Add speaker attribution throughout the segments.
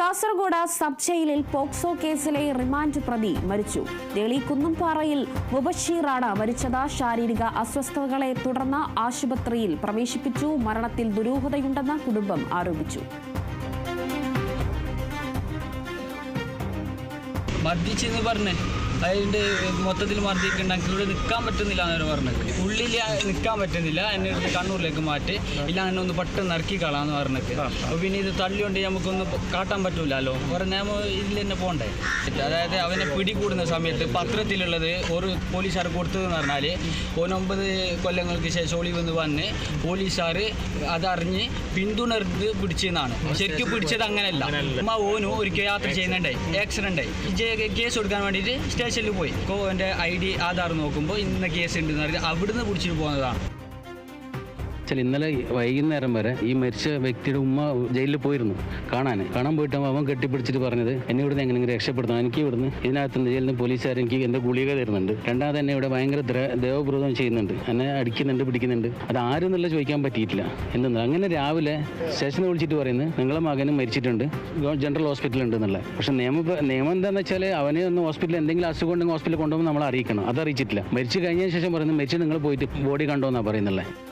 Speaker 1: Kasaragod sub ജയിലിൽ POCSO കേസിലെ remand പ്രതി മരിച്ചു. തേളി കുന്നുംപാറയിൽ മുബഷീറാണ് മരിച്ചത്. ശാരീരിക അസ്വസ്ഥതകളെ തുടർന്ന് ആശുപത്രിയിൽ പ്രവേശിപ്പിച്ചു. മരണത്തിൽ ദുരൂഹതയുണ്ടെന്ന് കുടുംബം ആരോപിച്ചു.
Speaker 2: മർദ്ദിച്ചെന്ന് പറഞ്ഞ്. അതിന്റെ മൊത്തത്തിൽ മർദ്ദിക്കുണ്ടെങ്കിൽ ഇവിടെ നിൽക്കാൻ പറ്റുന്നില്ല എന്നവർ പറഞ്ഞത്. ഉള്ളിൽ നിൽക്കാൻ പറ്റുന്നില്ല എന്നെ കണ്ണൂരിലേക്ക് മാറ്റി. ഇല്ല എന്നെ ഒന്ന് പെട്ടെന്ന് ഇറക്കി കളാന്ന് പറഞ്ഞത് അപ്പോൾ പിന്നെ ഇത് തള്ളിയുണ്ട് നമുക്കൊന്ന് കാട്ടാൻ പറ്റൂലല്ലോ. പറഞ്ഞാൽ ഇതിൽ തന്നെ പോകണ്ടേ അതായത് അവനെ പിടികൂടുന്ന സമയത്ത് പത്രത്തിലുള്ളത് ഒരു പോലീസുകാർ കൊടുത്തതെന്ന് പറഞ്ഞാൽ ഒനൊമ്പത് കൊല്ലങ്ങൾക്ക് ശേഷം ഒളിവെന്ന് വന്ന് പോലീസുകാർ അതറിഞ്ഞ് പിന്തുണർന്ന് പിടിച്ചെന്നാണ്. ശരിക്കും പിടിച്ചത് അങ്ങനെയല്ല. ഓനു ഒരിക്കൽ യാത്ര ചെയ്യുന്നുണ്ടായി. ആക്സിഡന്റ് ആയി. കേസ് കൊടുക്കാൻ വേണ്ടിയിട്ട് സ്റ്റേഷനിൽ പോയി. എന്റെ ഐ ഡി ആധാർ നോക്കുമ്പോൾ ഇന്ന കേസ് ഉണ്ടെന്ന് പറഞ്ഞ് അവിടുന്ന് പിടിച്ചിട്ട് പോകുന്നതാണ്
Speaker 3: വെച്ചാൽ ഇന്നലെ വൈകുന്നേരം വരെ ഈ മരിച്ച വ്യക്തിയുടെ ഉമ്മ ജയിലിൽ പോയിരുന്നു കാണാൻ. കാണാൻ പോയിട്ട് അവൻ കെട്ടിപ്പിടിച്ചിട്ട് പറഞ്ഞത് എന്നെ ഇവിടുന്ന് എങ്ങനെയെങ്കിലും രക്ഷപ്പെടുത്തണം. എനിക്ക് ഇവിടുന്ന് ഇതിനകത്ത് ജയിലിൽ നിന്ന് പോലീസുകാർ എനിക്ക് എന്റെ ഗുളിക തരുന്നുണ്ട്. രണ്ടാമത് എന്നെ ഇവിടെ ഭയങ്കര ദേവപ്രദം ചെയ്യുന്നുണ്ട്. എന്നെ അടിക്കുന്നുണ്ട് പിടിക്കുന്നുണ്ട്. അത് ആരും ആരെന്നുള്ള ചോദിക്കാൻ പറ്റിയിട്ടില്ല. എന്തെന്ന്? അങ്ങനെ രാവിലെ സ്റ്റേഷനിൽ വിളിച്ചിട്ട് പറയുന്നത് നിങ്ങളെ മകനും മരിച്ചിട്ടുണ്ട്. ജനറൽ ഹോസ്പിറ്റലിൽ ഉണ്ട് പക്ഷെ നിയമം നിയമം എന്താണെന്ന് വെച്ചാൽ അവനെ ഒന്ന് ഹോസ്പിറ്റലിൽ എന്തെങ്കിലും അസുഖം ഉണ്ടെങ്കിൽ ഹോസ്പിറ്റലിൽ കൊണ്ടുപോകുമ്പോൾ നമ്മൾ അറിയിക്കണം. അത് അറിയിച്ചിട്ടില്ല മരിച്ചു കഴിഞ്ഞതിന് ശേഷം പറയുന്നത് മരിച്ച് നിങ്ങൾ പോയിട്ട് ബോഡി കണ്ടോ കണ്ടോന്നാണ് പറയുന്നുള്ളത്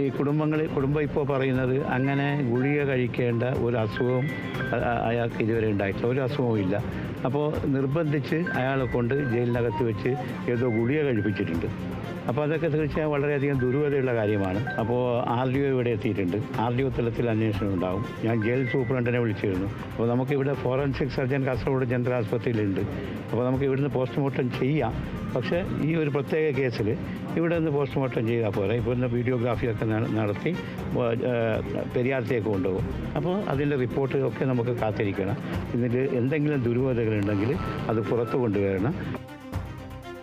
Speaker 4: ഈ കുടുംബങ്ങൾ കുടുംബം ഇപ്പോൾ പറയുന്നത് അങ്ങനെ ഗുളിക കഴിക്കേണ്ട ഒരു അസുഖവും അയാൾക്ക് ഇതുവരെ ഉണ്ടായിട്ടില്ല. ഒരു അസുഖവും ഇല്ല. അപ്പോൾ നിർബന്ധിച്ച് അയാളെ കൊണ്ട് ജയിലിനകത്ത് വെച്ച് ഏതോ ഗുളിക കഴിപ്പിച്ചിട്ടുണ്ട്. അപ്പോൾ അതൊക്കെ തീർച്ചയായും വളരെയധികം ദുരൂഹതയുള്ള കാര്യമാണ്. അപ്പോൾ ആർ ഡി ഒ ഇവിടെ എത്തിയിട്ടുണ്ട്. ആർ ഡി ഒ തലത്തിൽ അന്വേഷണം ഉണ്ടാവും. ഞാൻ ജയിൽ സൂപ്രണ്ടിനെ വിളിച്ചിരുന്നു. അപ്പോൾ നമുക്കിവിടെ ഫോറൻസിക് സർജൻ കാസർഗോഡ് ജനറൽ ആശുപത്രിയിലുണ്ട്. അപ്പോൾ നമുക്ക് ഇവിടുന്ന് പോസ്റ്റ്മോർട്ടം ചെയ്യാം. പക്ഷേ ഈ ഒരു പ്രത്യേക കേസിൽ ഇവിടെ നിന്ന് പോസ്റ്റ്മോർട്ടം ചെയ്താൽ പോരാ. ഇപ്പോൾ ഇന്ന് വീഡിയോഗ്രാഫിയൊക്കെ നടത്തി പെരിയാരത്തേക്ക് കൊണ്ടുപോകും. അപ്പോൾ അതിന്റെ റിപ്പോർട്ടൊക്കെ നമുക്ക് കാത്തിരിക്കണം. ഇതിൽ എന്തെങ്കിലും ദുരൂഹതകളുണ്ടെങ്കിൽ അത് പുറത്തു കൊണ്ടുവരണം.